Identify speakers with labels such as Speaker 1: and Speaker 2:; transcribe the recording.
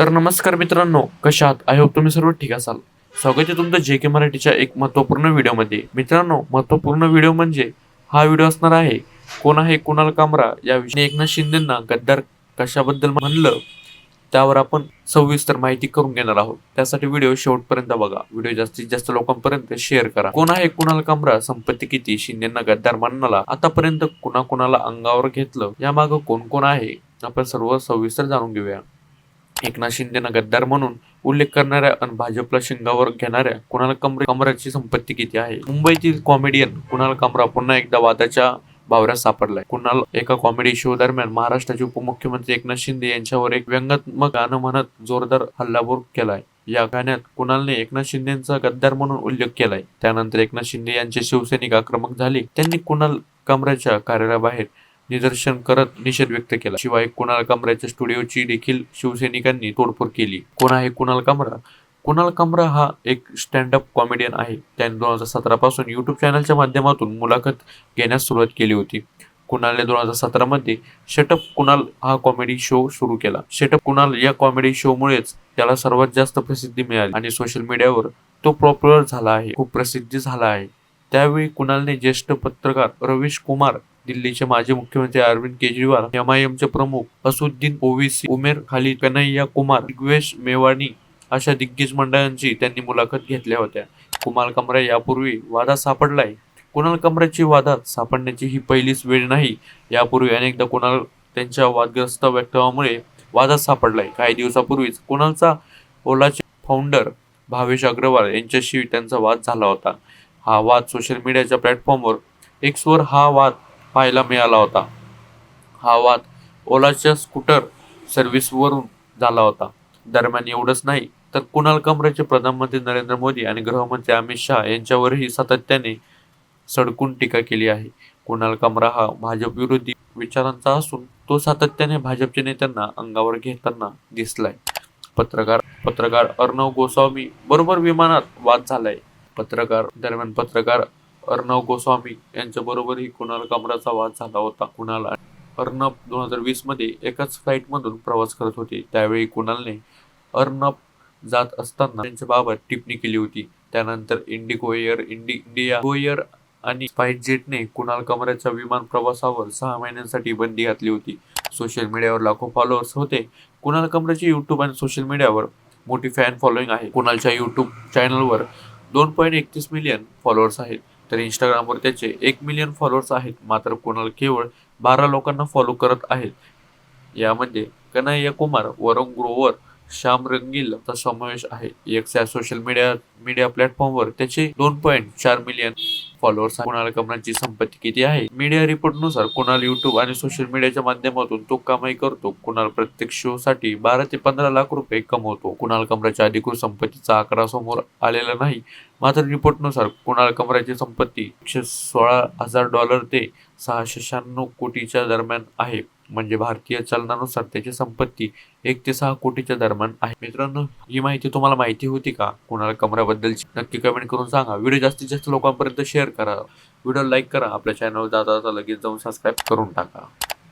Speaker 1: तर नमस्कार मित्रांनो कशा आहात? आय होप तुम्ही सर्व ठीक असाल. स्वागत आहे तुमचं जे के मराठीच्या एक महत्त्वपूर्ण व्हिडिओमध्ये. मित्रांनो महत्त्वपूर्ण व्हिडिओ म्हणजे हा व्हिडिओ असणार आहे कोण आहे कुणाल कामरा या विषयी. एकनाथ शिंदेंना गद्दार कशाबद्दल म्हणलं त्यावर आपण सविस्तर माहिती करून घेणार आहोत. त्यासाठी व्हिडिओ शेवटपर्यंत बघा. व्हिडिओ जास्तीत जास्त लोकांपर्यंत शेअर करा. कोण आहे कुणाल कामरा संपत्ती किती शिंदेना गद्दार मानणाला आतापर्यंत कुणाकुणाला अंगावर घेतलं यामागं कोण कोण आहे आपण सर्व सविस्तर जाणून घेऊया. एकनाथ शिंदेना गद्दार म्हणून उल्लेख करणाऱ्या आणि भाजपला शिंगावर घेणाऱ्या कुणाल कमरे कमराची संपत्ती किती आहे? मुंबईतील कॉमेडियन कुणाल कमरा पुन्हा एकदा वादाच्या भावऱ्यात सापडलाय. कुणाल एका कॉमेडी शो दरम्यान महाराष्ट्राचे उपमुख्यमंत्री एकनाथ शिंदे यांच्यावर एक व्यंगात्मक गाणं म्हणत जोरदार हल्लाबोर केलाय. या गाण्यात कुणालने एकनाथ शिंदेचा गद्दार म्हणून उल्लेख केलाय. त्यानंतर एकनाथ शिंदे यांचे शिवसैनिक आक्रमक झाले. त्यांनी कुणाल कमराच्या कार्यालयाबाहेर निदर्शन करत निषेध व्यक्त केला. शिवाय कुणाल कामराच्या स्टुडिओची देखील शिवसैनिकांनी तोडफोड केली. कोण आहे कुणाल कामरा कुणाल कामरा हा एक स्टँड अप कॉमेडियन आहे. त्याने दोन हजार सतरा पासून युट्यूब चॅनलच्या माध्यमातून मुलाखत घेण्यास सुरुवात केली होती. कुणालने दोन हजार सतरा मध्ये शटअप कुणाल हा कॉमेडी शो सुरू केला. शटअप कुणाल या कॉमेडी शो मुळेच त्याला सर्वात जास्त प्रसिद्धी मिळाली आणि सोशल मीडियावर तो पॉप्युलर झाला आहे. खूप प्रसिद्धी झाला आहे. त्यावेळी कुणालने ज्येष्ठ पत्रकार रवीश कुमार दिल्लीचे माजी मुख्यमंत्री अरविंद केजरीवाल एम आय एमचे प्रमुख असुद्दीन ओवीसी उमेर खाली कन्हैया कुमार दिग्वेश मेवाणी अशा दिग्गज मंडळांची त्यांनी मुलाखत घेतल्या होत्या. कुमार कमरा यापूर्वी वादात सापडलाय. कुणाल कमराची वादात सापडण्याची ही पहिलीच वेळ नाही. यापूर्वी अनेकदा कुणाल त्यांच्या वादग्रस्त वक्तव्यामुळे वादात सापडलाय. काही दिवसापूर्वीच कुणालचा ओलाचे फाउंडर भावेश अग्रवाल यांच्याशी त्यांचा वाद झाला होता. हा वाद सोशल मीडियाच्या प्लॅटफॉर्मवर एक्सवर हा वाद पाहायला मिळाला होता. हा वाद ओलाच्या स्कूटर सर्व्हिसवरून झाला होता. दरम्यान एवढंच नाही तर कुणाल कमरेचे प्रधानमंत्री नरेंद्र मोदी आणि गृहमंत्री अमित शहा यांच्यावरही सातत्याने सडकून टीका केली आहे. कुणाल कमरा हा भाजप विरोधी विचारांचा असून तो सातत्याने भाजपच्या नेत्यांना अंगावर घेताना दिसलाय. पत्रकार पत्रकार अर्णव गोस्वामी बरोबर विमानात वाद झालाय. पत्रकार दरम्यान पत्रकार अर्णव गोस्वामी यांच्याबरोबरही कुणाल कमराचा वाद झाला होता कुणाल आणि अर्णब दोन हजार वीसमध्ये एकाच फ्लाईट मधून प्रवास करत होते. त्यावेळी कुणालने अर्णब जात असताना त्यांच्या बाबत टिप्पणी केली होती. त्यानंतर इंडिगो एअर इंडि इंडिया गो एअर आणि स्पाईस जेटने कुणाल कमराच्या विमान प्रवासावर सहा महिन्यांसाठी बंदी घातली होती. सोशल मीडियावर लाखो फॉलोअर्स होते. कुणाल कमराचे युट्यूब आणि सोशल मीडियावर मोठी फॅन फॉलोईंग आहे. कुणालच्या युट्यूब चॅनलवर दोन पॉईंट एकतीस मिलियन फॉलोअर्स आहेत. तर इंस्टाग्रामवर त्याचे एक मिलियन फॉलोअर्स आहेत. मात्र कुणाल केवळ बारा लोकांना फॉलो करत आहेत. यामध्ये म्हणजे कन्हैया कुमार वरुण ग्रोवर श्याम रंगीलचा समावेश आहे. एक्स या सोशल मीडिया मीडिया प्लॅटफॉर्मवर त्याचे दोन पॉईंट चार मिलियन फॉलोअर्स कुणाल कमरांची संपत्ती किती आहे? मीडिया रिपोर्टनुसार कुणाल युट्यूब आणि सोशल मीडियाच्या माध्यमातून तो कमाई करतो कुणाल प्रत्येक शो साठी बारा ते पंधरा लाख रुपये कमवतो. कुणाल कमराच्या अधिकृत संपत्तीचा आकडा समोर आलेला नाही मात्र रिपोर्टनुसार कुणाल कमराची संपत्ती एकशे सोळा हजार डॉलर ते सहाशे शहाण्णव कोटीच्या दरम्यान आहे. म्हणजे भारतीय चलनानुसार त्याची संपत्ती एक ते सहा कोटीच्या दरम्यान आहे. मित्रांनो ही माहिती तुम्हाला माहिती होती का? कोणाला कमराबद्दलची नक्की कमेंट करून सांगा. व्हिडिओ जास्तीत जास्त लोकांपर्यंत शेअर करा. व्हिडिओ लाईक करा. आपल्या चॅनल जाता जाता लगेच जाऊन सबस्क्राईब करून टाका.